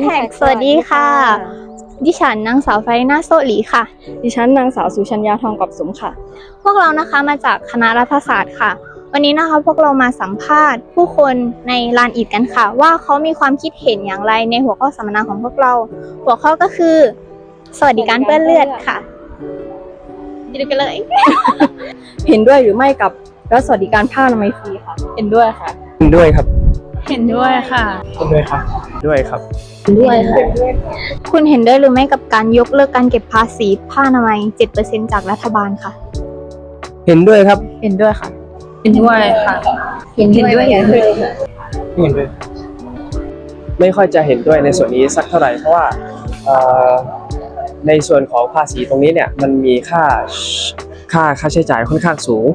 Impact สวัสดีค่ะ ดิฉันนางสาวไฟนาโซหลีค่ะ ดิฉันนางสาวสุชัญญาทองกับสมค่ะ พวกเรานะคะมาจากคณะรัฐศาสตร์ค่ะ วันนี้นะคะพวกเรามาสัมภาษณ์ ผู้คนในลานอิฐกันค่ะ ว่าเขามีความคิดเห็นอย่างไรในหัวข้อสัมมนาของพวกเรา หัวข้อก็คือ สวัสดิการเปื้อนเลือดค่ะไปดูกันเลย เห็นด้วยหรือไม่กับรัฐสวัสดิการผ้าอนามัยฟรีค่ะ เห็นด้วยค่ะ เห็นด้วยครับ เห็นด้วยค่ะเห็นด้วยครับ ด้วยครับ ด้วยค่ะ คุณเห็นด้วยหรือไม่กับการยกเลิกการเก็บภาษีผ้าอนามัย7%จากรัฐบาลค่ะ เห็นด้วยครับ เห็นด้วยค่ะ เห็นด้วยค่ะ เห็นด้วยเห็นด้วยค่ะเห็นด้วย ไม่ค่อยจะเห็นด้วยในส่วนนี้สักเท่าไหร่เพราะว่าเอ่อในส่วนของภาษีตรงนี้เนี่ยมันมีค่าค่าค่าใช้จ่ายค่อนข้างสูง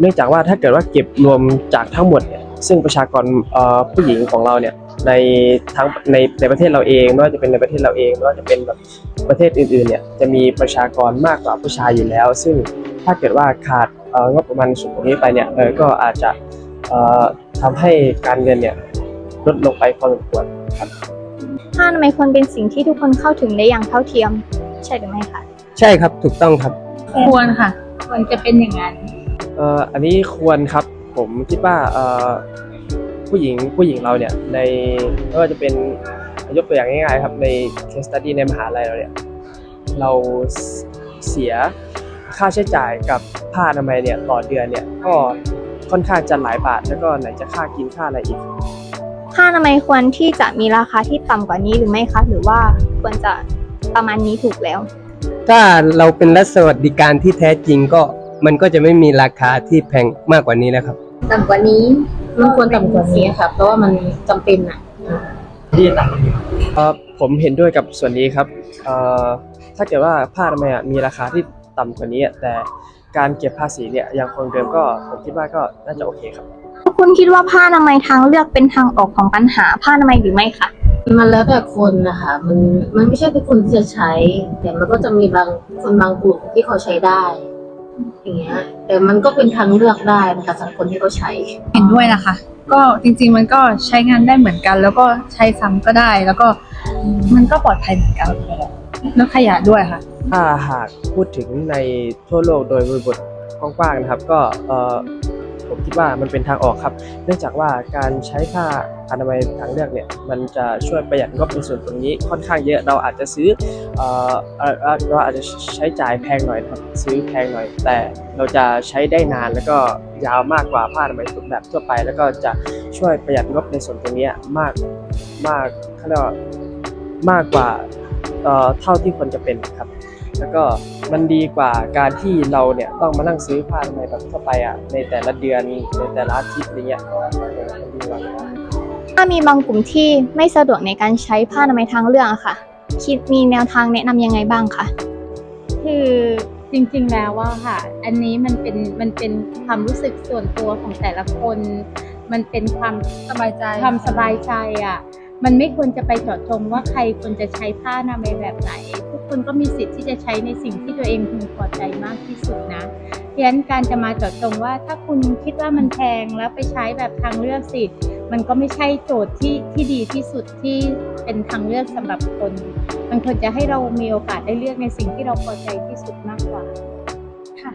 เนื่องจากว่าถ้าเกิดว่าเก็บรวมจากทั้งหมดเนี่ย ซึ่งประชากรเอ่อผู้หญิงของเราเนี่ยในทั้งในในประเทศเราเองไม่ว่าจะเป็นในประเทศเราเองไม่ว่าจะเป็นแบบประเทศอื่นๆเนี่ยจะมีประชากรมากกว่าผู้ชายอยู่แล้ว ซึ่งถ้าเกิดว่าขาดเอ่องบประมาณส่วนตรงนี้ไปเนี่ยเออก็อาจจะเอ่อทำให้การเงินเนี่ยลดลงไปพอสมควรครับผ้าอนามัยควรเป็นสิ่งที่ทุกคนเข้าถึงได้อย่างเท่าเทียม ใช่หรือไม่คะใช่ครับถูกต้องครับ ควรค่ะ ควรจะเป็นอย่างนั้นเอ่ออันนี้ควรครับ ผมคิดว่าเอ่อผู้หญิงผู้หญิงเราเนี่ยในไม่ว่าจะเป็นยกตัวอย่างง่ายๆครับใน case study ในมหาลัยเราเนี่ยเราเสียค่าใช้จ่ายกับผ้าอนามัยเนี่ยต่อเดือนเนี่ยก็ค่อนข้างจะหลายบาทแล้วก็ไหนจะค่ากินค่าอะไรอีกผ้าอนามัยควรที่จะมีราคาที่ต่ำกว่านี้หรือไม่คะหรือว่าควรจะประมาณนี้ถูกแล้ว ถ้าเราเป็นรัฐสวัสดิการที่แท้จริงก็ มันก็จะไม่มีราคาที่แพงมากกว่านี้นะครับ ต่ำกว่านี้มันควรต่ำกว่านี้ค่ะ เพราะว่ามันจำเป็นอะเอ่อผมเห็นด้วยกับส่วนนี้ครับเอ่อถ้าเกิดว่าผ้าอนามัยอะมีราคาที่ต่ำกว่านี้อะแต่การเก็บภาษีเนี่ยยังคงเดิมก็ผมคิดว่าก็น่าจะโอเคครับ คุณคิดว่าผ้าอนามัยทางเลือกเป็นทางออกของปัญหาผ้าอนามัยหรือไม่คะ มันแล้วแต่คนนะคะ มันมันไม่ใช่ทุกคนที่จะใช้ แต่มันก็จะมีบางคนบางกลุ่มที่เขาใช้ได้ อย่างเงี้ยแต่มันก็เป็นทางเลือกได้นะคะสำหรับคนที่เขาใช้ เห็นด้วยนะคะ ก็จริงๆมันก็ใช้งานได้เหมือนกัน แล้วก็ใช้ซ้ำก็ได้ แล้วก็มันก็ปลอดภัยเหมือนกันแล้วขยะด้วยค่ะ ถ้าหากพูดถึงในทั่วโลกโดยบริบทกว้างๆนะครับ ก็เอ่อ ผมคิดว่ามันเป็นทางออกครับ เนื่องจากว่าการใช้ผ้าอนามัยทางเลือกเนี่ยมันจะช่วยประหยัดงบในส่วนตรงนี้ค่อนข้างเยอะเราอาจจะซื้อเอ่อเอ่อเอ่อเราอาจจะใช้จ่ายแพงหน่อยครับซื้อแพงหน่อย แต่เราจะใช้ได้นานแล้วก็ยาวมากกว่าผ้าอนามัยแบบทั่วไป แล้วก็จะช่วยประหยัดงบในส่วนตรงนี้มากมากเขาเรียกว่ามากกว่า เอ่อเท่าที่ควรจะเป็นครับ แล้วก็มันดีกว่าการที่เราเนี่ยต้องมานั่งซื้อผ้าอนามัยแบบทั่วไปอะในแต่ละเดือนในแต่ละอาทิตย์อะไรเงี้ยเออมันดีกว่าถ้ามีบางกลุ่มที่ไม่สะดวกในการใช้ผ้าอนามัยทางเลือกอะค่ะ คิดมีแนวทางแนะนำยังไงบ้างคะคือจริงๆแล้วว่าค่ะ อันนี้มันเป็นมันเป็นความรู้สึกส่วนตัวของแต่ละคน มันเป็นความสบายใจความสบายใจอะ มันไม่ควรจะไปเจาะจงว่าใครควรจะใช้ผ้าอนามัยแบบไหน ทุกคนก็มีสิทธิ์ที่จะใช้ในสิ่งที่ตัวเองพึงพอใจมากที่สุดนะเพราะฉะนั้นการจะมาเจาะจงว่าถ้าคุณคิดว่ามันแพงแล้วไปใช้แบบทางเลือกสิมันก็ไม่ใช่โจทย์ที่ที่ดีที่สุดที่เป็นทางเลือกสำหรับคนมันควรจะให้เรามีโอกาสได้เลือกในสิ่งที่เราพอใจที่สุดมากกว่าค่ะ